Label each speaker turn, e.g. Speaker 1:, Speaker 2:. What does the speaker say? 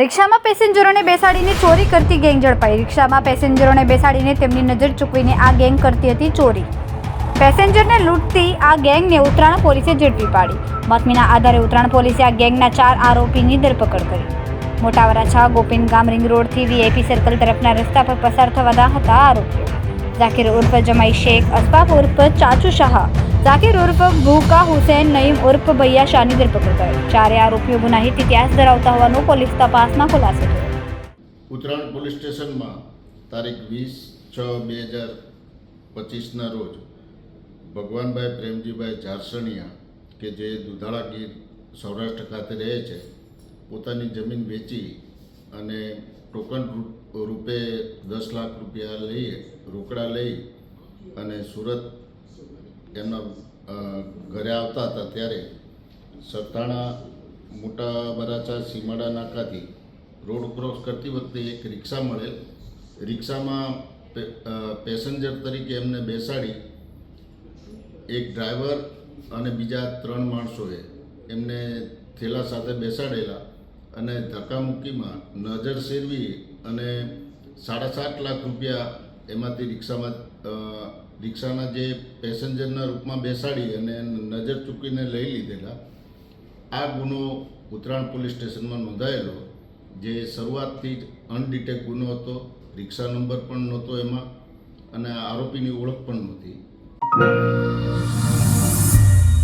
Speaker 1: રિક્ષામાં પેસેન્જરોને બેસાડીને ચોરી કરતી ગેંગ ઝડપાઈ. રિક્ષામાં પેસેન્જરોને બેસાડીને તેમની નજર ચૂકવીને આ ગેંગ કરતી હતી ચોરી. પેસેન્જરને લૂંટતી આ ગેંગને ઉત્તરાયણ પોલીસે ઝડપી પાડી. બાતમીના આધારે ઉત્તરાયણ પોલીસે આ ગેંગના ચાર આરોપીની ધરપકડ કરી. મોટાવરા વરાછા ગોપીન ગામ રિંગ રોડથી વીઆઈપી સર્કલ તરફના રસ્તા પર પસાર થવાના હતા આરોપીઓ. ઝાકીર ઉર્ફ જમાઈ શેખ અસફાક ઉર્ફ ચાચુ શાહ. ઝાકીર ઉર્ફ ભૂકા હુસેન નઈમ ઉર્ફ ભૈયા શાહની ધરપકડ કરી ચારે આરોપીઓ ગુનાહિત ઇતિહાસ ધરાવતા હોવાનો પોલીસ તપાસમાં ખુલાસો થયો
Speaker 2: ઉત્તરાયણ પોલીસ સ્ટેશનમાં તારીખ વીસ છ બે હજાર પચીસના રોજ ભગવાનભાઈ પ્રેમજીભાઈ ઝારસણિયા કે જે દુધાળા ગીર સૌરાષ્ટ્ર ખાતે રહે છે, પોતાની જમીન વેચી અને ટોકન રૂપે દસ લાખ રૂપિયા લઈ રોકડા લઈ અને સુરત એમના ઘરે આવતા હતા ત્યારે સરથાણા મોટા બરાચા સીમાડા, નાકાથી રોડ ક્રોસ કરતી વખતે એક રિક્ષા મળેલ. રિક્ષામાં પેસેન્જર તરીકે એમને બેસાડી એક ડ્રાઈવર અને બીજા ત્રણ માણસોએ એમને થેલા સાથે બેસાડેલા અને ધક્કામુક્કીમાં નજર શેરવી અને સાડા સાત લાખ રૂપિયા એમાંથી રિક્ષામાં રિક્ષાના જે પેસેન્જરના રૂપમાં બેસાડી અને નજર ચૂકીને લઈ લીધેલા, આ ગુનો ઉત્તરાયણ પોલીસ સ્ટેશનમાં નોંધાયેલો, જે શરૂઆતથી જ અનડિટેક ગુનો હતો, રિક્ષા નંબર પણ નહોતો એમાં, અને આરોપીની ઓળખ પણ નહોતી.